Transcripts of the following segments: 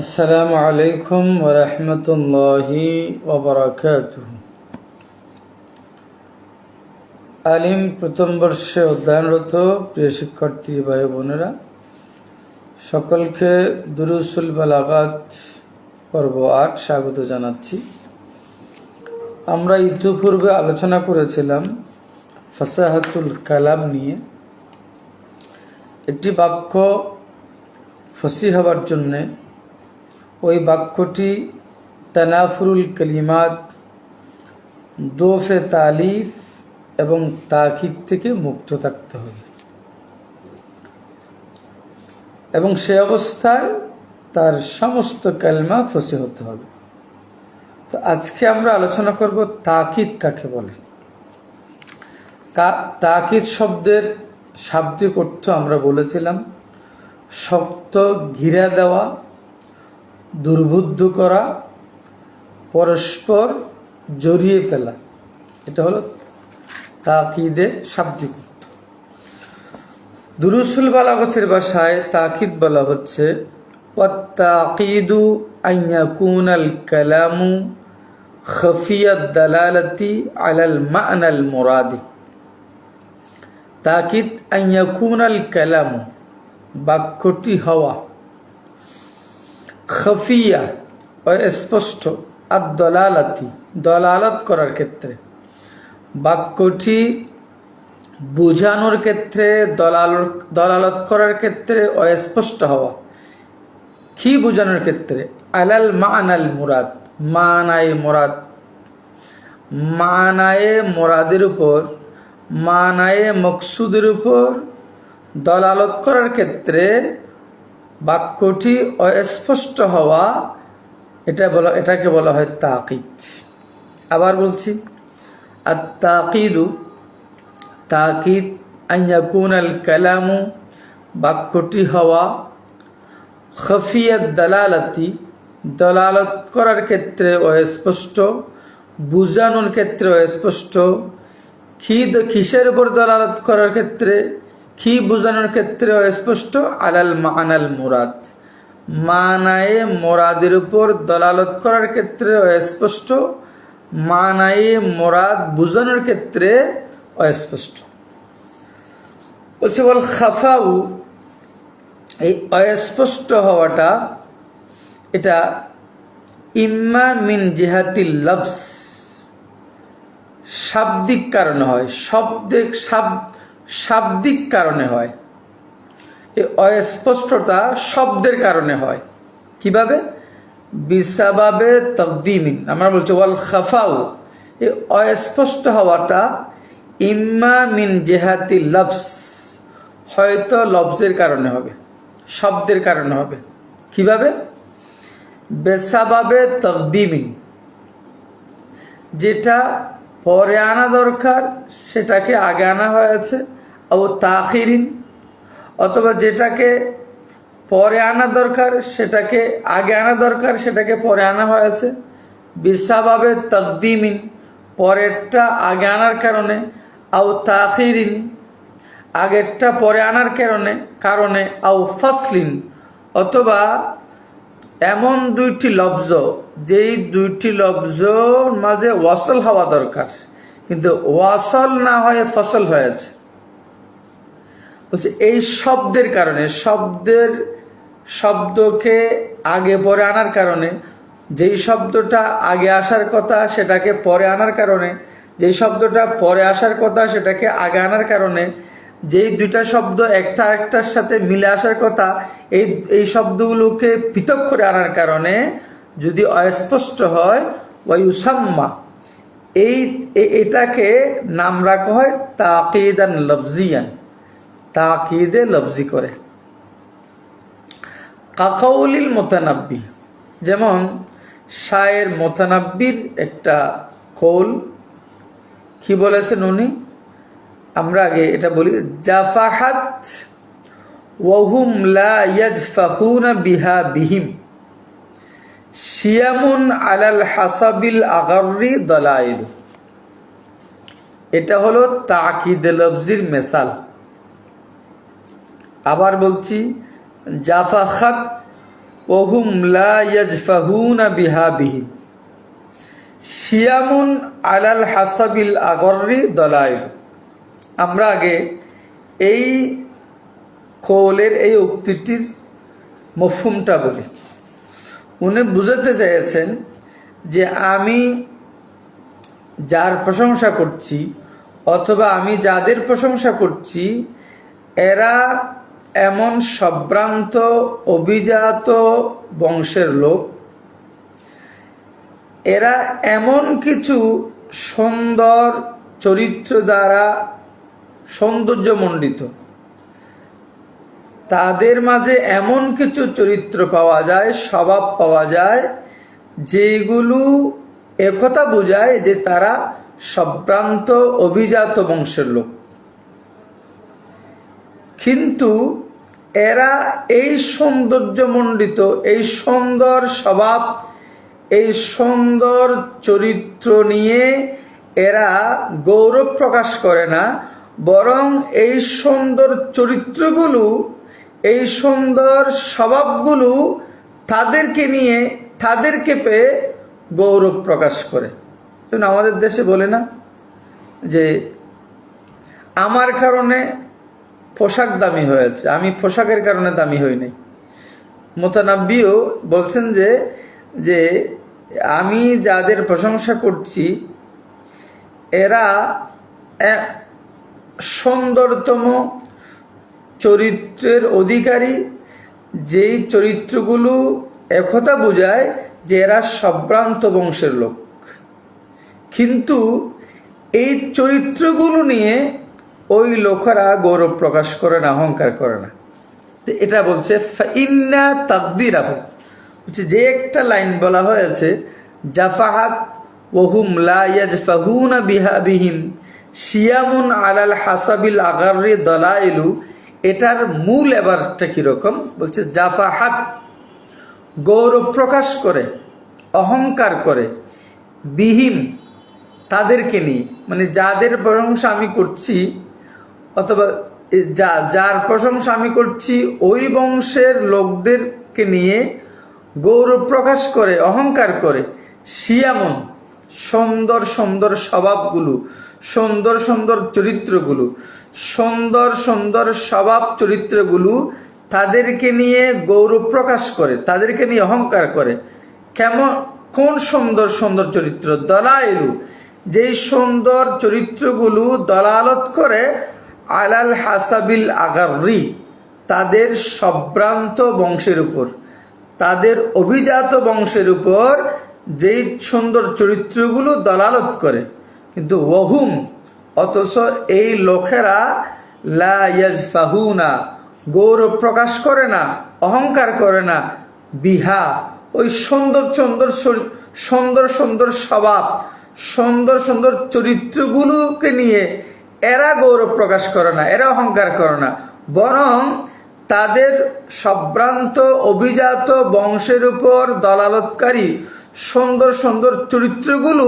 আসসালামু আলাইকুম ওরহমতুল্লাহি ওবরাকাতুহ আলিম প্রথম বর্ষে অধ্যয়নরত প্রিয় শিক্ষার্থী ভাই বোনেরা, সকলকে দুরুসুল বালাগাত পর্ব আট স্বাগত জানাচ্ছি। আমরা ইতিপূর্বে আলোচনা করেছিলাম ফাসাহাতুল কালাম নিয়ে। একটি বাক্য ফসি হবার জন্যে ওই বাক্যটি তানাফুরুল কালিমাত, দোফে তালিফ এবং তাকিদ থেকে মুক্ত থাকতে হবে। এবং সে অবস্থায় তার সমস্ত কালমা ফসি হতে হবে। তো আজকে আমরা আলোচনা করব তাকিদ কাকে বলে? তাকিদ শব্দের শাব্দিক অর্থ আমরা বলেছিলাম, শক্ত ঘিরা দেওয়া দুর্বুদ্ধ করা, পরস্পর জড়িয়ে ফেলা। এটা হলো তাকিদের শাব্দিক। দুরুসুল বালাগতের ভাষায় তাকিদ বলা হচ্ছে, ওয়াত্তাকিদু আইয়াকুনাল কালামু খফিয়াদ দালালতি আলাল মা'নাল মুরাদি। তাকিদ আইয়াকুনাল কালামু, বাক্যটি হওয়া। খফিয়া, ও স্পষ্ট আর দলালাতি দলালত করার ক্ষেত্রে। বাক্যটি বোঝানোর ক্ষেত্রে, দলাল, দলালত করার ক্ষেত্রে অস্পষ্ট হওয়া। কি বোঝানোর ক্ষেত্রে? আলাল মানাল মুরাদ, মানায় মুরাদ। মানায়ে মোরাদের উপর, মানায়ে মকসুদের উপর দলালত করার ক্ষেত্রে বাক্যটি অস্পষ্ট হওয়া, এটা বলা, এটাকে বলা হয় তাকিদ। আবার বলছি আর তাকিদু তাকিদ আইয়াকুন আল কালামু, বাক্যটি হওয়া, খফিয়াত দালালাতি, দলালত করার ক্ষেত্রে অস্পষ্ট, বুঝানোর ক্ষেত্রে অস্পষ্ট, খিদ খিসের উপর দলালত করার ক্ষেত্রে কি বুঝানোর ক্ষেত্রে অস্পষ্ট আলাল মানাল মুরাদ। মানায়ে মোরাদের উপর দলালত করার ক্ষেত্রে অস্পষ্ট মানায়ে মোরাদ বুঝানোর ক্ষেত্রে অস্পষ্ট। বলছে বল খাফাউ এই অস্পষ্ট হওয়াটা, এটা ইম্মা মিন জেহাতিল লবস শাব্দিক কারণ হয়। শব্দিক শাব- শাব্দিক কারণে হয়। এই অস্পষ্টতা শব্দের কারণে হয়। কীভাবে? বিসাবাবে তকদিমিন। আমরা বলছি, ওয়াল খাফাও এই অস্পষ্ট হওয়াটা ইম্মা মিন জেহাতি লবস হয়তো লবজের কারণে হবে, শব্দের কারণে হবে। কীভাবে? বেসাবাবে তকদিমিন। যেটা পরে আনা দরকার, সেটাকে আগে আনা হয়েছে। ও তাখিরিন, অথবা যেটাকে পরে আনা দরকার, সেটাকে আগে আনা দরকার, সেটাকে পরে আনা হয়েছে। বিসাবাবে তকদিমিন, পরেরটা আগে আনার কারণে। আও তাখিরিন, আগেরটা পরে আনার কারণে কারণে আও ফাসলিন, অথবা এমন দুইটি লব্জ যেই দুইটি লব্জর মাঝে ওয়াসল হওয়া দরকার। কিন্তু ওয়াসল না হয়ে ফসল হয়েছে। বলছে, এই শব্দের কারণে, শব্দের শব্দকে আগে পরে আনার কারণে, যেই শব্দটা আগে আসার কথা সেটাকে পরে আনার কারণে, যেই শব্দটা পরে আসার কথা সেটাকে আগে আনার কারণে, যেই দুইটা শব্দ একটা একটার সাথে মিলে আসার কথা, এই এই শব্দগুলোকে পৃথক করে আনার কারণে যদি অস্পষ্ট হয় ওয়ুসাম্মা এই এটাকে নাম রাখা হয় তাকিদান লফজিয়ান। তাকিদে লফজি করে। কাকাউলিল মোতানাব্বি। যেমন, শায়ের মোতানাব্বির একটা কৌল, কি বলেছেন উনি? আমরা আগে এটা বলি, জাফাহাত ওহুম লা ইয়াজফাহুনা বিহা বিহিম। শিয়ামুন আলাল হাসাবিল আগারি দলাইল। এটা হলো তাকিদ লফজির মেসাল। আবার বলছি, জাফাখাত ওহুম লা ইয়াজফাহুনা বিহা বিহিম শিয়ামুন আলাল হাসাবিল আগর্রি দলাইল। আমরা আগে এই কৌলের এই উক্তিটির মফহুমটা বলি। উনি বুঝাতে চেয়েছেন যে আমি যার প্রশংসা করছি অথবা আমি যাদের প্রশংসা করছি, এরা এমন সম্ভ্রান্ত অভিজাত বংশের লোক। এরা এমন কিছু সুন্দর চরিত্র দ্বারা সৌন্দর্যমণ্ডিত। তাদের মাঝে এমন কিছু চরিত্র পাওয়া যায়, স্বভাব পাওয়া যায়, যেগুলো একথা বোঝায় যে তারা সম্ভ্রান্ত অভিজাত বংশের লোক। কিন্তু এরা এই সৌন্দর্যমণ্ডিত, এই সুন্দর স্বভাব, এই সুন্দর চরিত্র নিয়ে এরা গৌরব প্রকাশ করে না, বরং এই সুন্দর চরিত্রগুলো, এই সুন্দর স্বভাবগুলো তাদেরকে নিয়ে, তাদেরকে পেয়ে গৌরব প্রকাশ করে। আমাদের দেশে বলে না যে, আমার কারণে পোশাক দামি হয়েছে। আমি পোশাকের কারণে দামি হইনি মোতানাব্বিও বলছেন যে যে আমি যাদের প্রশংসা করছি, এরা সুন্দরতম চরিত্রের অধিকারী। যেই চরিত্রগুলো একথা বোঝায় যে এরা সম্ভ্রান্ত বংশের লোক। কিন্তু এই চরিত্রগুলো নিয়ে ওই লোকেরা গৌরব প্রকাশ করে না, অহংকার করে না। তো এটা বলছে ইন্না তাকদির আবু বলছে, যে একটা লাইন বলা হয়েছে, জাফাহাত ওহুম লা ইয়াজফাহুনা বিহা বিহিম শিয়ামুন আলাল হাসাবিল আগারি দলাইলু। এটার মূল এবারটা কীরকম? বলছে, জাফাহাত গৌরব প্রকাশ করে, অহংকার করে, বিহীম তাদেরকে নিয়ে। মানে যাদের প্রশংসা আমি করছি অথবা যা, যার প্রশংসা আমি করছি, ওই বংশের লোকদেরকে নিয়ে গৌরব প্রকাশ করে, অহংকার করে। শিয়ামন সুন্দর সুন্দর স্বভাবগুলো, সুন্দর সুন্দর চরিত্রগুলো, সুন্দর সুন্দর স্বভাব চরিত্রগুলো তাদেরকে নিয়ে গৌরব প্রকাশ করে, তাদেরকে নিয়ে অহংকার করে। কেমন, কোন সুন্দর সুন্দর চরিত্র? দলাইলু। যেই সুন্দর চরিত্রগুলো দলালত করে আলাল হাসাবিল আগারি তাদের সম্ভ্রান্ত বংশের উপর। তাদের অভিজাত বংশের উপর যেই সুন্দর চরিত্রগুলো দলালত করে। কিন্তু ওহুম, অথচ এই লোকেরা লা ইয়াজফাহুনা গৌরব প্রকাশ করে না, অহংকার করে না, বিহা, ওই সুন্দর সুন্দর সুন্দর সুন্দর স্বভাব, সুন্দর সুন্দর চরিত্রগুলোকে নিয়ে এরা গৌরব প্রকাশ করে না, এরা অহংকার করে না। বরং তাদের সম্ভ্রান্ত অভিজাত বংশের উপর দলালতকারী সুন্দর সুন্দর চরিত্রগুলো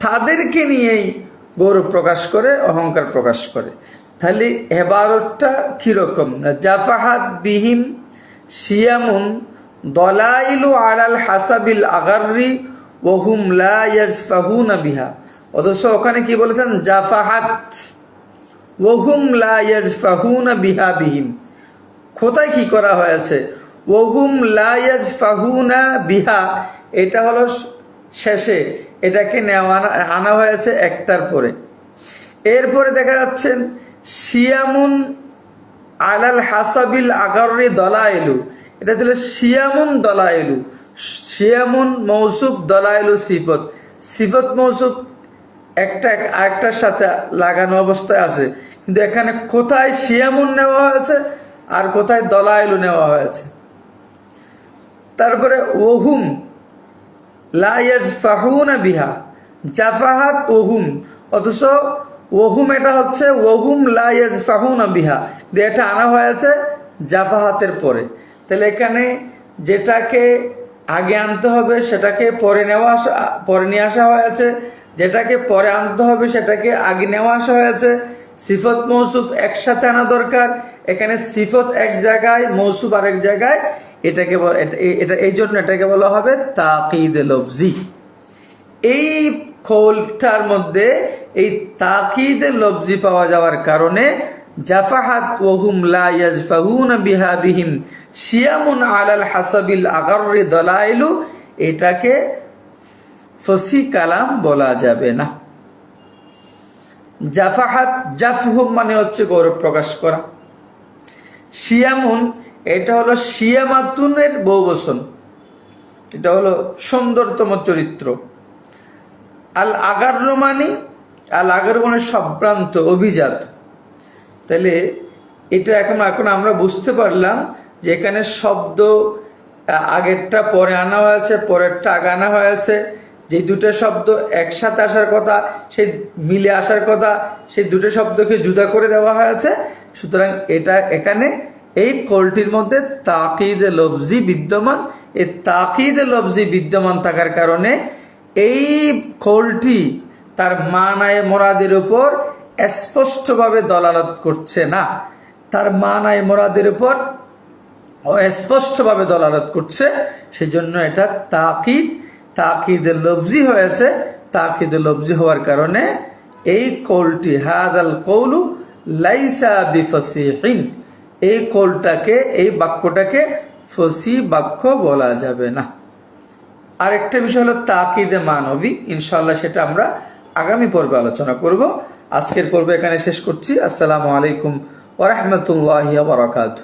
তাদেরকে নিয়েই গৌরব প্রকাশ করে, অহংকার প্রকাশ করে। তাহলে এবারটা কীরকম? জাফাহাত বিহিম শিয়ামুন দলাইলু আলাল হাসাবিল আগারি ওহুম লা ইয়াজফাহুনা বিহা। অথচ ওখানে কি বলেছেন? জাফাহাত ওহুম লা ইয়াজফাহুনা বিহা বিহিম। কোথায় কি করা হয়েছে? ওহুম লা ইয়াজফাহুনা বিহা। এটা হলো শেষে। এটাকে নেওয়া, আনা হয়েছে একটার পরে। এরপরে দেখা যাচ্ছেন, শিয়ামুন আলাল হাসাবিল আগারি দলাইলু। এটা ছিল শিয়ামুন দলাইলু। শিয়ামুন মৌসুফ দলাইলু সিফত। সিফত মৌসুফ একটা আরেকটার সাথে লাগানো অবস্থায় আছে। কিন্তু এখানে কোথায় শিয়ামুন নেওয়া হয়েছে আর কোথায় দলাইলু নেওয়া হয়েছে। তারপরে ওহুম লাইয়াজ ফাহুনা বিহা। জাফাহাত ওহুম, অথচ ওহুম এটা হচ্ছে ওহুম লাইয়াজ ফাহুনা বিহা। এটা আনা হয়েছে জাফাহাতের পরে। তাহলে এখানে যেটাকে আগে আনতে হবে সেটাকে পরে নেওয়া আসা পরে নিয়ে আসা হয়েছে যেটাকে পরে আনতে হবে, সেটাকে আগে নেওয়া আসা হয়েছে। সিফত মৌসুফ একসাথে আনা দরকার। এখানে সিফত এক জায়গায়, মৌসুফ আরেক জায়গায়। এটাকে এটা এই জন্য এটাকে বলা হবে তাকিদ লফজি। এই খোলটার মধ্যে এই তাকিদ লফজি পাওয়া যাওয়ার কারণে জাফাহাত ওহুম লা বিহা বিহিম শিয়ামুন আলাল হাসাবিল আগাররি দলাইলু। এটাকে ফসি কালাম বলা যাবে না। জাফাহাত, জাফহুম মানে হচ্ছে গৌরব প্রকাশ করা। শিয়ামুন, এটা হলো শিয়ামাতুনের বহুবচন। এটা হলো সুন্দরতম চরিত্র। আল আগার রোমানি আল আগার মানে সম্ভ্রান্ত, অভিজাত। তাহলে এটা এখন এখন আমরা বুঝতে পারলাম যে এখানে শব্দ আগেরটা পরে আনা হয়েছে, পরেরটা আগে আনা হয়েছে। যে দুটো শব্দ একসাথে আসার কথা, সেই মিলে আসার কথা, সেই দুটো শব্দকে জুদা করে দেওয়া হয়েছে। সুতরাং এটা এখানে এই কলটির মধ্যে তাকিদ লফজি বিদ্যমান। এই তাকিদ লফজি বিদ্যমান থাকার কারণে এই কলটি তার মানায় মোরাদের উপর স্পষ্টভাবে দলালত করছে না। তার মানায় মোরাদের উপর স্পষ্টভাবে দলালত করছে। সেজন্য এটা তাকিদ তাকিদ লফজি হয়েছে তাকিদ লফজি হওয়ার কারণে এই কৌলটি, হাদাল কৌলু লাইসা বিফসিহিন, এই কৌলটাকে, এই বাক্যটাকে ফসি বাক্য বলা যাবে না। আরেকটা বিষয় হলো তাকিদে মানবী ইনশাল্লাহ সেটা আমরা আগামী পর্বে আলোচনা করব। আজকের পর্বে এখানে শেষ করছি। আসসালামু আলাইকুম ওরহমতুল্লাহ বারাকাতু